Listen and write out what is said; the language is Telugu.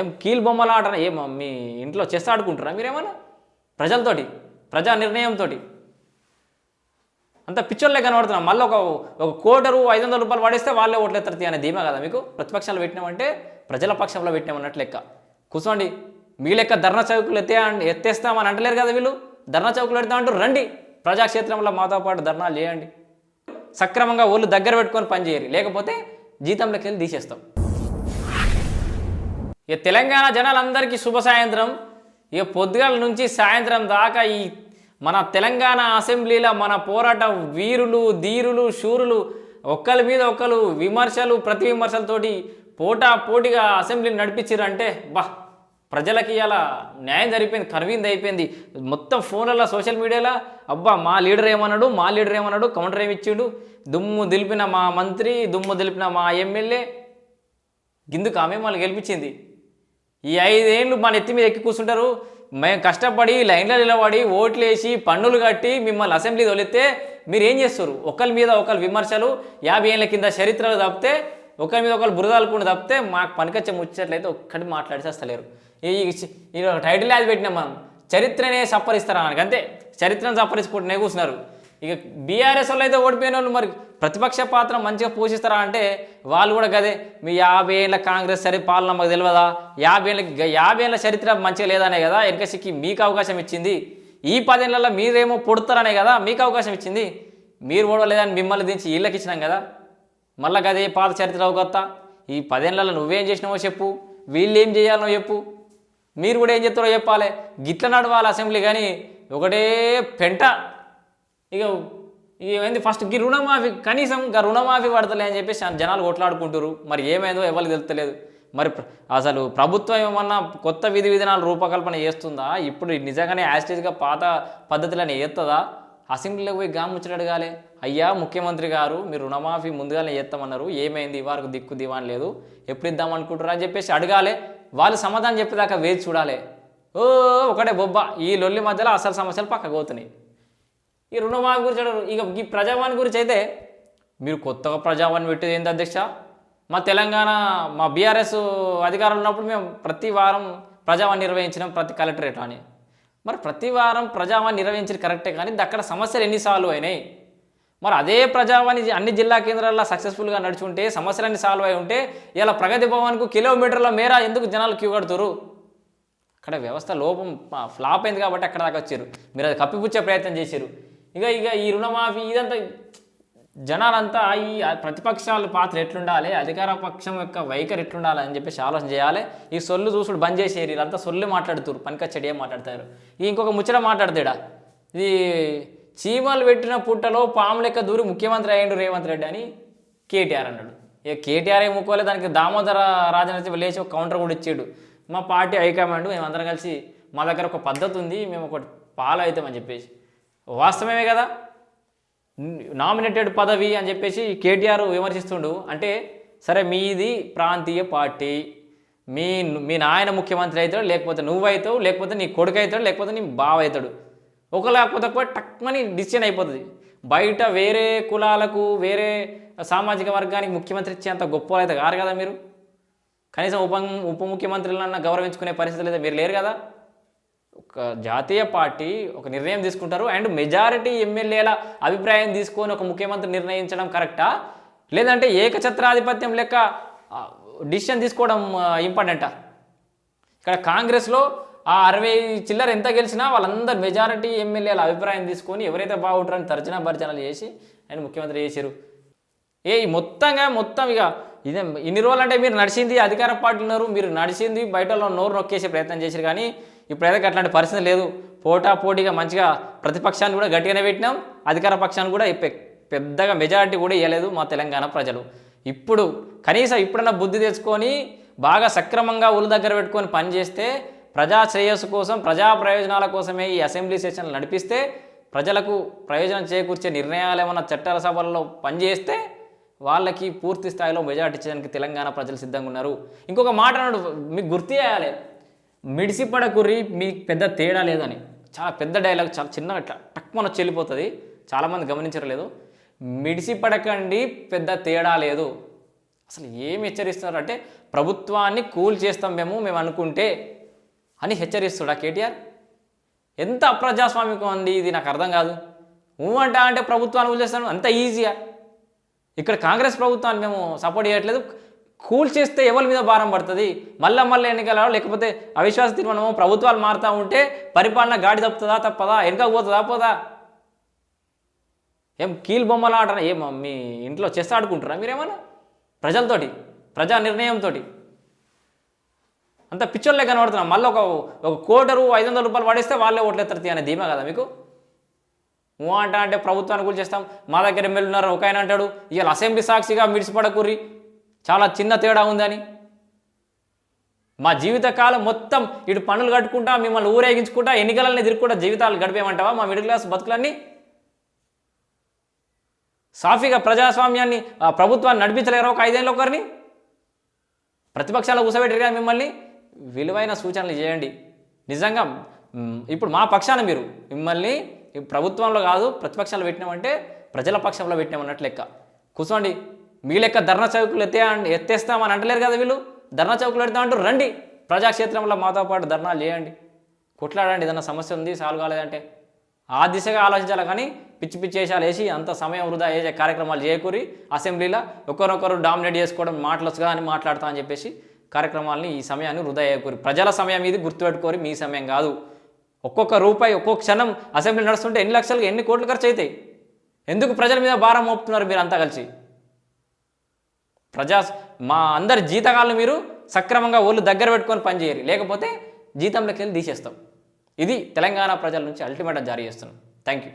ఏం కీల్ బొమ్మల ఆట ఏం మీ ఇంట్లో చెస్ ఆడుకుంటారా మీరేమన్నా? ప్రజలతోటి ప్రజా నిర్ణయంతో అంత పిచ్చోళ్ళే కనబడుతున్నాం మళ్ళీ ఒక ఒక కోటరు ఐదు వందల రూపాయలు పడేస్తే వాళ్ళే ఓట్లేస్తారు తీ అనే ధీమా కదా మీకు? ప్రతిపక్షాలు పెట్టినామంటే ప్రజల పక్షంలో పెట్టినామన్నట్టు లెక్క. కూర్చోండి. మీ లెక్క ధర్నా చౌకులు ఎత్తే ఎత్తేస్తామని అంటలేరు కదా వీళ్ళు? ధర్నా చౌకులు పెడతామంటూ రండి. ప్రజాక్షేత్రంలో మాతో పాటు ధర్నాలు చేయండి. సక్రమంగా ఒళ్ళు దగ్గర పెట్టుకొని పనిచేయరు లేకపోతే జీతంలోకి వెళ్ళి తీసేస్తాం. ఇక తెలంగాణ జనాలందరికీ శుభ సాయంత్రం. ఇక పొద్దుగాల నుంచి సాయంత్రం దాకా ఈ మన తెలంగాణ అసెంబ్లీలో మన పోరాట వీరులు ధీరులు శూరులు ఒక్కరి మీద ఒకరు విమర్శలు ప్రతి విమర్శలతోటి పోటా పోటీగా అసెంబ్లీని నడిపించారు అంటే బా ప్రజలకి ఇలా న్యాయం జరిగిపోయింది కర్వీంది అయిపోయింది. మొత్తం ఫోన్లలో సోషల్ మీడియాలో అబ్బా మా లీడర్ ఏమన్నాడు మా లీడర్ ఏమన్నాడు కౌంటర్ ఏమిచ్చాడు దుమ్ము దిలిపిన మా మంత్రి దుమ్ము దిలిపిన మా ఎమ్మెల్యే గిందుకు ఆమె మళ్ళీ గెలిపించింది. ఈ ఐదేళ్ళు మన ఎత్తి మీద ఎక్కి కూర్చుంటారు. మేము కష్టపడి లైన్లో నిలబడి ఓట్లు వేసి పన్నులు కట్టి మిమ్మల్ని అసెంబ్లీ తొలితే మీరు ఏం చేస్తారు? ఒకరి మీద ఒకరు విమర్శలు యాభై ఏళ్ళ కింద చరిత్రలు తప్పితే ఒకరి మీద ఒకరు బురదాలుకుండా తప్పితే మాకు పనికొచ్చే ముచ్చట్లయితే ఒక్కటి మాట్లాడిసేస్తలేరు ఈ ఈ టైటిల్ అది పెట్టినాం మనం. చరిత్రనే సప్పరిస్తారా మనకంతే అంతే. చరిత్రను సప్పరించుకుంటూనే కూర్చున్నారు. ఇక బీఆర్ఎస్ వాళ్ళు అయితే ఓడిపోయిన వాళ్ళు మరి ప్రతిపక్ష పాత్ర మంచిగా పోషిస్తారా అంటే వాళ్ళు కూడా గదే. మీ యాభై ఏళ్ళ కాంగ్రెస్ సరే పాలన మాకు తెలియదా యాభై ఏళ్ళ యాభై ఏళ్ళ చరిత్ర మంచిగా లేదనే కదా? ఎన్కసికి మీకు అవకాశం ఇచ్చింది. ఈ పదేళ్ళలో మీరేమో పొడతారనే కదా? మీకు అవకాశం ఇచ్చింది. మీరు ఓడలేదని మిమ్మల్ని దించి వీళ్ళకి ఇచ్చినాం కదా? మళ్ళా గదే పాత చరిత్ర అవగత్త ఈ పదేళ్ళలో నువ్వేం చేసినావో చెప్పు. వీళ్ళు ఏం చేయాలనో చెప్పు. మీరు కూడా ఏం చెప్తారో చెప్పాలి. గిట్ల నడవాలి అసెంబ్లీ కానీ ఒకటే పెంట. ఇక ఇక ఏంది ఫస్ట్ ఈ రుణమాఫీ కనీసం ఇంకా రుణమాఫీ పడతలే అని చెప్పేసి జనాలు కొట్లాడుకుంటారు మరి ఏమైందో ఎవరికి తెలుస్తలేదు. మరి అసలు ప్రభుత్వం ఏమన్నా కొత్త విధి విధానాలు రూపకల్పన చేస్తుందా? ఇప్పుడు నిజంగానే యాస్టేజ్గా పాత పద్ధతులని చేస్తుందా అసెంబ్లీలోకి పోయి గాముచ్చట అడగాలి. అయ్యా ముఖ్యమంత్రి గారు మీరు రుణమాఫీ ముందుగానే చేస్తామన్నారు. ఏమైంది? వారికి దిక్కు దివాన్ లేదు. ఎప్పుడు ఇద్దాం అనుకుంటారు అని చెప్పేసి అడగాలి. వాళ్ళు సమాధానం చెప్పేదాకా వేచి చూడాలి. ఓ ఒకటే బొబ్బ. ఈ లొల్లి మధ్యలో అసలు సమస్యలు పక్కకు పోతున్నాయి. ఈ రుణమాఫీ గురించి అడగరు. ఇక ఈ ప్రజావాణి గురించి అయితే మీరు కొత్తగా ప్రజావాణి పెట్టేది ఏంటి అధ్యక్ష? మా తెలంగాణ మా బీఆర్ఎస్ అధికారంలో ఉన్నప్పుడు మేము ప్రతి వారం ప్రజావాణి నిర్వహించినాం ప్రతి కలెక్టరేట్ అని. మరి ప్రతి వారం ప్రజావాణి నిర్వహించిన కరెక్టే కానీ అక్కడ సమస్యలు ఎన్ని అయినాయి? మరి అదే ప్రజావాణి అన్ని జిల్లా కేంద్రాల్లో సక్సెస్ఫుల్గా నడుచుంటే సమస్యలన్నీ సాల్వ్ అయి ఉంటే ఇలా ప్రగతి భవన్కు కిలోమీటర్ల మేర ఎందుకు జనాలు క్యూ కడుతురు అక్కడ వ్యవస్థ లోపం ఫ్లాప్ అయింది కాబట్టి అక్కడ దాకా వచ్చారు. మీరు అది కప్పిపుచ్చే ప్రయత్నం చేశారు. ఇక ఇక ఈ రుణమాఫీ ఇదంతా జనాలంతా ఈ ప్రతిపక్షాల పాత్ర ఎట్లుండాలి అధికార పక్షం యొక్క వైఖరి ఎట్లుండాలి అని చెప్పేసి ఆలోచన చేయాలి. ఈ సొల్లు చూసుడు బంద్ చేసేరు వీళ్ళంతా సొల్లు మాట్లాడుతారు పనికొచ్చడి ఏం మాట్లాడతారు? ఈ ఇంకొక ముచ్చట మాట్లాడతాడా? ఇది చీమలు పెట్టిన పుట్టలో పాము లెక్క దూరి ముఖ్యమంత్రి అయ్యిండు రేవంత్ రెడ్డి అని కేటీఆర్ అన్నాడు. ఇక కేటీఆర్ ఏం దానికి దామోదర రాజనైతే లేచి ఒక కౌంటర్ కూడా ఇచ్చాడు. మా పార్టీ హైకమాండ్ మేమందరం కలిసి మా దగ్గర ఒక పద్ధతి ఉంది మేము ఒకటి ఫాలో అవుతామని చెప్పేసి. వాస్తవమే కదా? నామినేటెడ్ పదవి అని చెప్పేసి కేటీఆర్ విమర్శిస్తుండు. అంటే సరే మీది ప్రాంతీయ పార్టీ. మీ మీ నాయన ముఖ్యమంత్రి అవుతాడు లేకపోతే నువ్వు అవుతావు లేకపోతే నీ కొడుకు అవుతాడు లేకపోతే నీ బావ అవుతాడు ఒక లేకపోతే ఒక టక్మని డిసిషన్ అయిపోతుంది. బయట వేరే కులాలకు వేరే సామాజిక వర్గానికి ముఖ్యమంత్రి ఇచ్చేంత గొప్ప అయితే కారు కదా మీరు? కనీసం ఉప ఉప ముఖ్యమంత్రులన్నా గౌరవించుకునే పరిస్థితి లేదా మీరు లేరు కదా? ఒక జాతీయ పార్టీ ఒక నిర్ణయం తీసుకుంటారు అండ్ మెజారిటీ ఎమ్మెల్యేల అభిప్రాయం తీసుకొని ఒక ముఖ్యమంత్రి నిర్ణయించడం కరెక్టా? లేదంటే ఏకఛత్రాధిపత్యం లెక్క డిసిషన్ తీసుకోవడం ఇంపార్టెంటా? ఇక్కడ కాంగ్రెస్లో ఆ అరవై చిల్లర ఎంత గెలిచినా వాళ్ళందరూ మెజారిటీ ఎమ్మెల్యేల అభిప్రాయం తీసుకొని ఎవరైతే బాగుంటారని తర్జనా భర్జనలు చేసి ఆయన ముఖ్యమంత్రి చేశారు ఏ మొత్తంగా మొత్తం ఇక ఇదే ఇన్ని రోజులు అంటే మీరు నడిచింది అధికార పార్టీలు ఉన్నారు మీరు నడిచింది బయటలో నోరు నొక్కేసే ప్రయత్నం చేశారు కానీ ఇప్పుడైతే అట్లాంటి పరిస్థితి లేదు. పోటా పోటీగా మంచిగా ప్రతిపక్షాన్ని కూడా గట్టిగానే పెట్టినాం. అధికార పక్షాన్ని కూడా పెద్దగా మెజారిటీ కూడా ఇవ్వలేదు మా తెలంగాణ ప్రజలు. ఇప్పుడు కనీసం ఇప్పుడన్నా బుద్ధి తెచ్చుకొని బాగా సక్రమంగా ఊళ్ళ దగ్గర పెట్టుకొని పనిచేస్తే ప్రజా శ్రేయస్సు కోసం ప్రజా ప్రయోజనాల కోసమే ఈ అసెంబ్లీ సెషన్లు నడిపిస్తే ప్రజలకు ప్రయోజనం చేకూర్చే నిర్ణయాలు ఏమన్నా చట్టాల సభల్లో పనిచేస్తే వాళ్ళకి పూర్తి స్థాయిలో మెజార్టీ ఇచ్చడానికి తెలంగాణ ప్రజలు సిద్ధంగా ఉన్నారు. ఇంకొక మాట అన్నాడు మీకు గుర్తు చేయాలి. మిడిసిపడకుర్రి మీకు పెద్ద తేడా లేదని. చాలా పెద్ద డైలాగ్ చాలా చిన్న టక్ మన చెల్లిపోతుంది. వెళ్ళిపోతుంది చాలామంది మిడిసి మిడిసిపడకండి పెద్ద తేడా లేదు. అసలు ఏమి హెచ్చరిస్తున్నారు అంటే ప్రభుత్వాన్ని కూల్ చేస్తాం మేము మేము అనుకుంటే అని హెచ్చరిస్తుడా కేటీఆర్? ఎంత అప్రజాస్వామికం అండి ఇది నాకు అర్థం కాదు. ఊ అంటా అంటే ప్రభుత్వాన్ని కూల్ చేస్తాను అంత ఈజీయా ఇక్కడ కాంగ్రెస్ ప్రభుత్వాన్ని మేము సపోర్ట్ చేయట్లేదు. కూల్ చేస్తే ఎవరి మీద భారం పడుతుంది? మళ్ళా మళ్ళీ ఎన్నికల లేకపోతే అవిశ్వాస తీర్మానము ప్రభుత్వాలు మారుతూ ఉంటే పరిపాలన గాడి తప్పుతుందా తప్పదా? వెనుక పోతుందా పోదా? ఏం కీల్ బొమ్మలు ఆట ఏం మీ ఇంట్లో చెస్ ఆడుకుంటారా మీరేమన్నా? ప్రజలతోటి ప్రజా నిర్ణయంతో అంత పిచ్చోళ్ళే కనబడుతున్నాం మళ్ళీ ఒక ఒక కోటరు ఐదు వందల రూపాయలు పడిస్తే వాళ్ళే ఓట్లేస్తారు తీ అనే ధీమా కదా మీకు? అంట అంటే ప్రభుత్వాన్ని కూల్చేస్తాం. మా దగ్గర ఎమ్మెల్యే ఉన్నారు ఒక ఆయన అంటాడు ఇవాళ అసెంబ్లీ సాక్షిగా మిడిసిపడకూరి చాలా చిన్న తేడా ఉందని. మా జీవితకాలం మొత్తం ఇటు పనులు కట్టుకుంటా మిమ్మల్ని ఊరేగించుకుంటా ఎన్నికలని తిరుగుకుంటా జీవితాలు గడిపేమంటావా? మా మిడిల్ క్లాస్ బతుకులన్నీ సాఫీగా ప్రజాస్వామ్యాన్ని ఆ ప్రభుత్వాన్ని నడిపించలేరు ఒక ఐదేళ్ళు ఒకరిని? ప్రతిపక్షాలు కూసబెట్టారు మిమ్మల్ని? విలువైన సూచనలు చేయండి. నిజంగా ఇప్పుడు మా పక్షాన మీరు మిమ్మల్ని ప్రభుత్వంలో కాదు ప్రతిపక్షాలు పెట్టినామంటే ప్రజల పక్షంలో పెట్టినామన్నట్లు లెక్క. కూర్చోండి. మీ లెక్క ధర్నా చౌకులు ఎత్తే ఎత్తేస్తామని అంటలేరు కదా వీళ్ళు? ధర్నా చౌకులు పెడతామంటూ రండి. ప్రజాక్షేత్రంలో మాతో పాటు ధర్నాలు చేయండి. కొట్లాడండి ఏదన్నా సమస్య ఉంది సాల్వ్ కాలేదంటే. ఆ దిశగా ఆలోచించాలి కానీ పిచ్చి పిచ్చి వేషాలు వేసి అంత సమయం వృధా చేసే కార్యక్రమాలు చేయకూరి అసెంబ్లీలో ఒకరొకరు డామినేట్ చేసుకోవడం మాటలొచ్చుగా అని మాట్లాడతా అని చెప్పేసి కార్యక్రమాలని ఈ సమయాన్ని వృధా చేయకూరి. ప్రజల సమయం ఇది గుర్తుపెట్టుకోరి మీ సమయం కాదు. ఒక్కొక్క రూపాయి ఒక్కొక్క క్షణం అసెంబ్లీ నడుస్తుంటే ఎన్ని లక్షలు ఎన్ని కోట్లు ఖర్చు అవుతాయి? ఎందుకు ప్రజల మీద భారం మోపుతున్నారు మీరు అంతా కలిసి? ప్రజా మా అందరి జీతకాలను మీరు సక్రమంగా ఒళ్ళు దగ్గర పెట్టుకొని పనిచేయరు లేకపోతే జీతంలోకి వెళ్ళి తీసేస్తాం. ఇది తెలంగాణ ప్రజల నుంచి అల్టిమేటం జారీ చేస్తున్నాం. Thank you